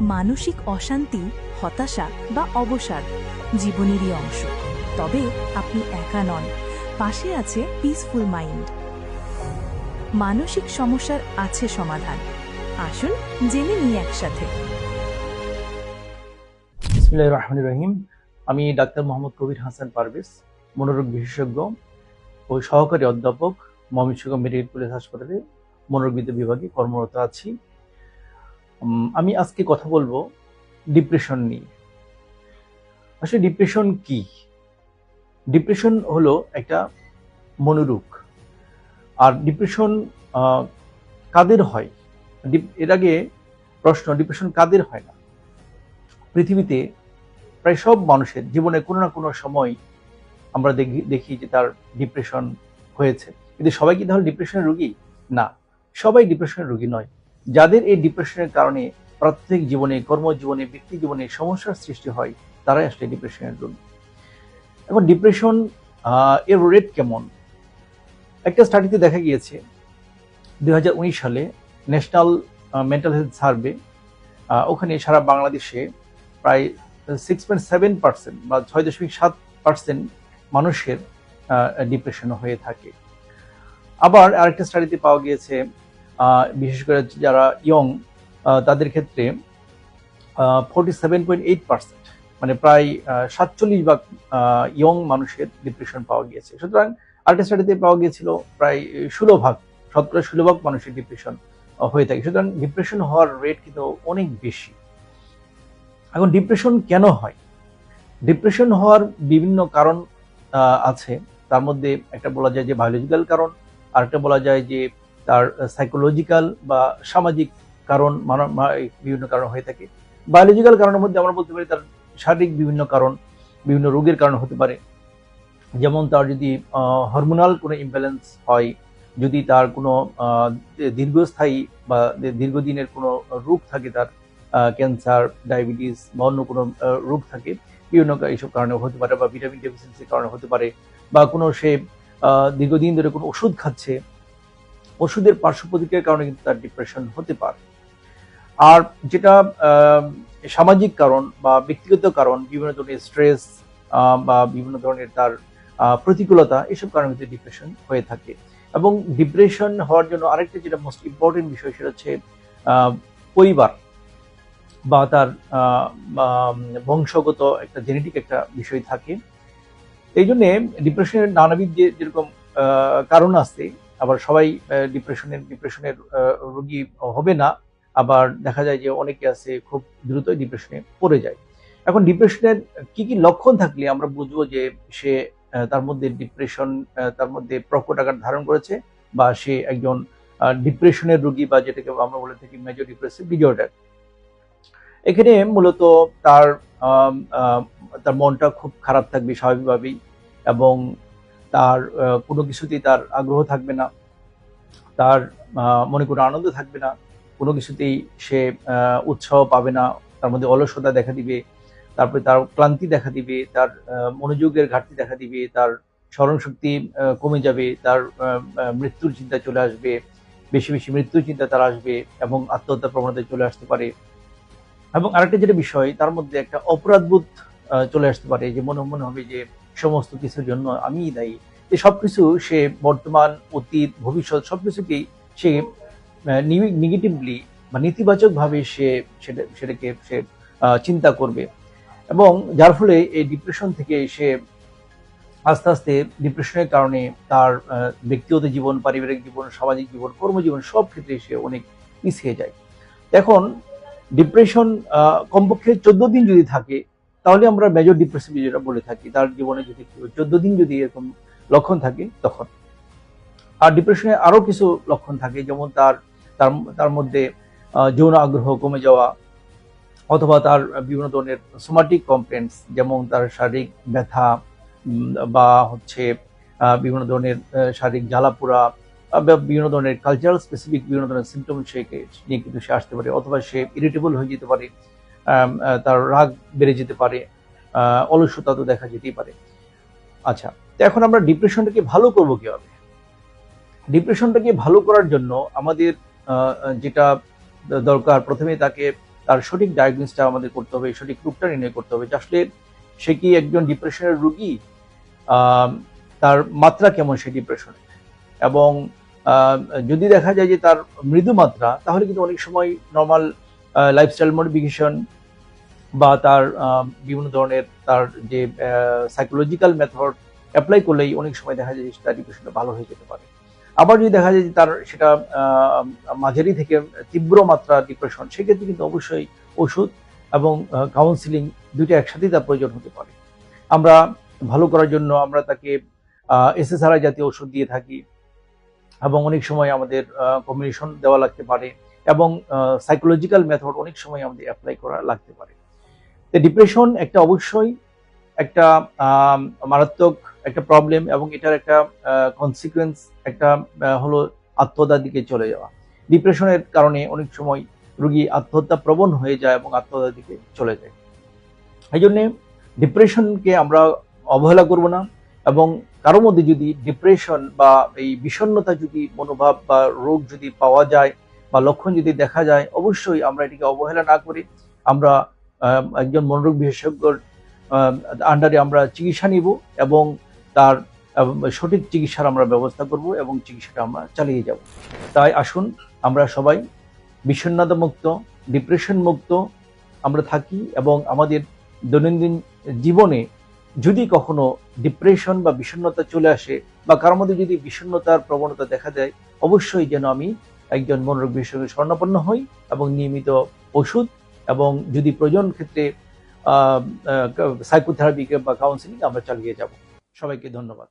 মানসিক অশান্তি, হতাশা বা অবসাদ জীবনেরই অংশ। তবে আপনি একা নন। পাশে আছে পিসফুল মাইন্ড মানসিক সমস্যার আছে সমাধান। আসুন জেনে নিই একসাথে। বিসমিল্লাহির রহিম। আমি ডাক্তার মোহাম্মদ কবির হাসান পারভেজ, মনোরোগ বিশেষজ্ঞ ও সহকারী অধ্যাপক, ময়মনসিংহ মেডিকেল কলেজ হাসপাতালে মনোরোগবিদ্যা বিভাগে কর্মরত আছি। আমি আজকে কথা বলব ডিপ্রেশন নিয়ে। আসলে ডিপ্রেশন কি? ডিপ্রেশন হলো একটা মনোরোগ। আর ডিপ্রেশন কাদের হয়? এর আগে প্রশ্ন ডিপ্রেশন কাদের হয় না? পৃথিবীতে প্রায় সব মানুষের জীবনে কোনো না কোনো সময় আমরা দেখি দেখি যে তার ডিপ্রেশন হয়েছে। কিন্তু সবাই কি তাহলে ডিপ্রেশনের রোগী? না, সবাই ডিপ্রেশনের রুগী নয়। যাদের এই ডিপ্রেশনের কারণে প্রত্যেক জীবনে কর্মজীবনে, ব্যক্তি জীবনে সমস্যার সৃষ্টি হয়, তারাই আসলে ডিপ্রেশনের রোগী এখন ডিপ্রেশন এর রেট কেমন? একটা স্টাডিতে দেখা গিয়েছে দু হাজার উনিশ সালে ন্যাশনাল মেন্টাল হেলথ সার্ভে ওখানে সারা বাংলাদেশে প্রায় সিক্স পয়েন্ট সেভেন পার্সেন্ট বা ছয় দশমিক সাত পার্সেন্ট মানুষের ডিপ্রেশন হয়ে থাকে। আবার আরেকটা স্টাডিতে পাওয়া গিয়েছে বিশেষ করে যারা ইয়ং তাদের ক্ষেত্রে forty seven point eight percent মানে প্রায় সাতচল্লিশ ভাগ ইয়ং মানুষের ডিপ্রেশন পাওয়া গিয়েছে। সুতরাং আরেকটা স্টাডিতে পাওয়া গিয়েছিল, প্রায় ষোলো ভাগ শতকরা ষোলো ভাগ মানুষের ডিপ্রেশন হয়ে থাকে। সুতরাং ডিপ্রেশন হওয়ার রেট কিন্তু অনেক বেশি। এখন ডিপ্রেশন কেন হয়? ডিপ্রেশন হওয়ার বিভিন্ন কারণ আছে। তার মধ্যে একটা বলা যায় যে বায়োলজিক্যাল কারণ, আরেকটা বলা যায় যে তার সাইকোলজিক্যাল বা সামাজিক কারণ বিভিন্ন কারণ হয়ে থাকে। বায়োলজিক্যাল কারণের মধ্যে আমরা বলতে পারি তার শারীরিক বিভিন্ন কারণ, বিভিন্ন রোগের কারণ হতে পারে। যেমন তার যদি হরমোনাল কোনো ইমব্যালেন্স হয়, যদি তার কোনো দীর্ঘস্থায়ী বা দীর্ঘদিনের কোনো রোগ থাকে তার ক্যান্সার ডায়াবেটিস বা অন্য কোনো রোগ থাকে, বিভিন্ন এইসব কারণে হতে পারে বা ভিটামিন ডেফিসিয়েন্সির কারণে হতে পারে, বা কোনো সে দীর্ঘদিন ধরে কোনো ওষুধ খাচ্ছে ওষুধের পার্শ্ব প্রতিক্রিয়ার কারণে কিন্তু তার ডিপ্রেশন হতে পারে। আর যেটা সামাজিক কারণ বা ব্যক্তিগত কারণ, বিভিন্ন ধরনের স্ট্রেস বা বিভিন্ন ধরনের তার প্রতিকূলতা, এসব কারণে কিন্তু ডিপ্রেশন হয়ে থাকে। এবং ডিপ্রেশন হওয়ার জন্য আরেকটা যেটা মোস্ট ইম্পর্টেন্ট বিষয় সেটা হচ্ছে পরিবার বা তার বংশগত একটা জেনেটিক একটা বিষয় থাকে। এই জন্যে ডিপ্রেশনের নানাবিধ যে যেরকম কারণ আছে আবার সবাই ডিপ্রেশনের ডিপ্রেশনের রোগী হবে না। আবার দেখা যায় যে অনেকে আছে খুব দ্রুতই ডিপ্রেশনে পড়ে যায়। এখন ডিপ্রেশনের কি কি লক্ষণ থাকলে আমরা বুঝব যে সে তার মধ্যে ডিপ্রেশন তার মধ্যে প্রকট আকার ধারণ করেছে বা সে একজন ডিপ্রেশনের রোগী বা যেটাকে আমরা বলে থাকি মেজর ডিপ্রেসিভ ডিজর্ডার এখানে মূলত তার তার মনটা খুব খারাপ থাকবে স্বাভাবিকভাবেই এবং তার কোনো কিছুতেই তার আগ্রহ থাকবে না, তার মনে কোনো আনন্দ থাকবে না, কোনো কিছুতেই সে উৎসাহ পাবে না, তার মধ্যে অলসতা দেখা দিবে, তারপরে তার ক্লান্তি দেখা দিবে, তার মনোযোগের ঘাটতি দেখা দিবে, তার স্মরণশক্তি কমে যাবে, তার মৃত্যুর চিন্তা চলে আসবে, বেশি বেশি মৃত্যুর চিন্তা তার আসবে এবং আত্মহত্যার প্রবণতায় চলে আসতে পারে। এবং আরেকটা যেটা বিষয়, তার মধ্যে একটা অপরাধবোধ চলে আসতে পারে, যে মনে মনে হবে যে সমস্ত কিছুর জন্য আমিই দায়ী। এই সবকিছু সে বর্তমান, অতীত, ভবিষ্যৎ সবকিছুকেই সে নেগেটিভলি বা নেতিবাচকভাবে সে, সেটা, সেটাকে সে চিন্তা করবে। এবং যার ফলে এই ডিপ্রেশন থেকে সে আস্তে আস্তে ডিপ্রেশনের কারণে তার ব্যক্তিগত জীবন, পারিবারিক জীবন, সামাজিক জীবন, কর্মজীবন সব ক্ষেত্রে সে অনেক পিছিয়ে যায়। এখন ডিপ্রেশন কমপক্ষে চোদ্দ দিন যদি থাকে তাহলে আমরা মেজর ডিপ্রেসিভ যেটা বলে থাকি, তার জীবনে যদি চোদ্দ দিন যদি এরকম লক্ষণ থাকে, তখন। আর ডিপ্রেশনে আরও কিছু লক্ষণ থাকে, যেমন তার তার তার মধ্যে যৌন আগ্রহ কমে যাওয়া, অথবা তার বিভিন্ন ধরনের সোমাটিক কমপ্লেন্টস যেমন তার শারীরিক ব্যথা বা হচ্ছে বিভিন্ন ধরনের শারীরিক জ্বালাপোড়া বিভিন্ন ধরনের কালচারাল স্পেসিফিক বিভিন্ন ধরনের সিমটম সে নিয়ে কিন্তু সে আসতে পারে, অথবা সে ইরিটেবল হয়ে যেতে পারে। তার রাগ বেড়ে যেতে পারে অলসতা তো দেখা যেতেই পারে। আচ্ছা তো এখন আমরা ডিপ্রেশনটাকে ভালো করব কীভাবে? ডিপ্রেশনটাকে ভালো করার জন্য আমাদের যেটা দরকার, প্রথমে তাকে, তার সঠিক ডায়াগনোসটা আমাদের করতে হবে, সঠিক রূপটা নির্ণয় করতে হবে। আসলে সে কি একজন ডিপ্রেশনের রুগী? তার মাত্রা কেমন সেই ডিপ্রেশনের এবং যদি দেখা যায় যে তার মৃদু মাত্রা, তাহলে কিন্তু অনেক সময় নর্মাল লাইফস্টাইল মডিফিকেশন বা তার বিভিন্ন ধরনের তার যে সাইকোলজিক্যাল মেথড অ্যাপ্লাই করলেই অনেক সময় দেখা যায় যে ডিপ্রেশনটা ভালো হয়ে যেতে পারে। আবার যদি দেখা যায় যে তার সেটা মাঝারি থেকে তীব্র মাত্রা ডিপ্রেশন সেক্ষেত্রে কিন্তু অবশ্যই ওষুধ এবং কাউন্সিলিং দুইটা একসাথেই তার প্রয়োজন হতে পারে। আমরা ভালো করার জন্য আমরা তাকে এসএসআরআই জাতীয় ওষুধ দিয়ে থাকি এবং অনেক সময় আমাদের কম্বিনেশন দেওয়া লাগতে পারে। এবং সাইকোলজিক্যাল মেথড অনেক সময় আমাদের অ্যাপ্লাই করা লাগতে পারে। তো ডিপ্রেশন একটা অবশ্যই একটা মারাত্মক একটা প্রবলেম এবং এটার একটা কনসিকুয়েন্স একটা হলো আত্মহত্যার দিকে চলে যাওয়া। ডিপ্রেশনের কারণে অনেক সময় রুগী আত্মহত্যা প্রবণ হয়ে যায় এবং আত্মহত্যার দিকে চলে যায়। এই জন্যে ডিপ্রেশনকে আমরা অবহেলা করব না এবং কারোর মধ্যে যদি ডিপ্রেশন বা এই বিষণ্ণতা যদি মনোভাব বা রোগ যদি পাওয়া যায় বা লক্ষণ যদি দেখা যায়, অবশ্যই আমরা এটিকে অবহেলা না করি। আমরা একজন মনোরোগ বিশেষজ্ঞর আন্ডারে আমরা চিকিৎসা নিব এবং তার সঠিক চিকিৎসার আমরা ব্যবস্থা করব এবং চিকিৎসাটা আমরা চালিয়ে যাব। তাই আসুন, আমরা সবাই বিষণ্ণতা মুক্ত ডিপ্রেশন মুক্ত আমরা থাকি এবং আমাদের দৈনন্দিন জীবনে যদি কখনো ডিপ্রেশন বা বিষণ্ণতা চলে আসে বা কারোর মধ্যে যদি বিষণ্ণতার প্রবণতা দেখা দেয়, অবশ্যই যেন আমি একজন মনোরোগ বিশেষজ্ঞের স্বর্ণাপন্ন হই এবং নিয়মিত ওষুধ এবং যদি প্রয়োজন ক্ষেত্রে সাইকোথেরাপি বা কাউন্সিলিং আমরা চালিয়ে যাব। সবাইকে ধন্যবাদ।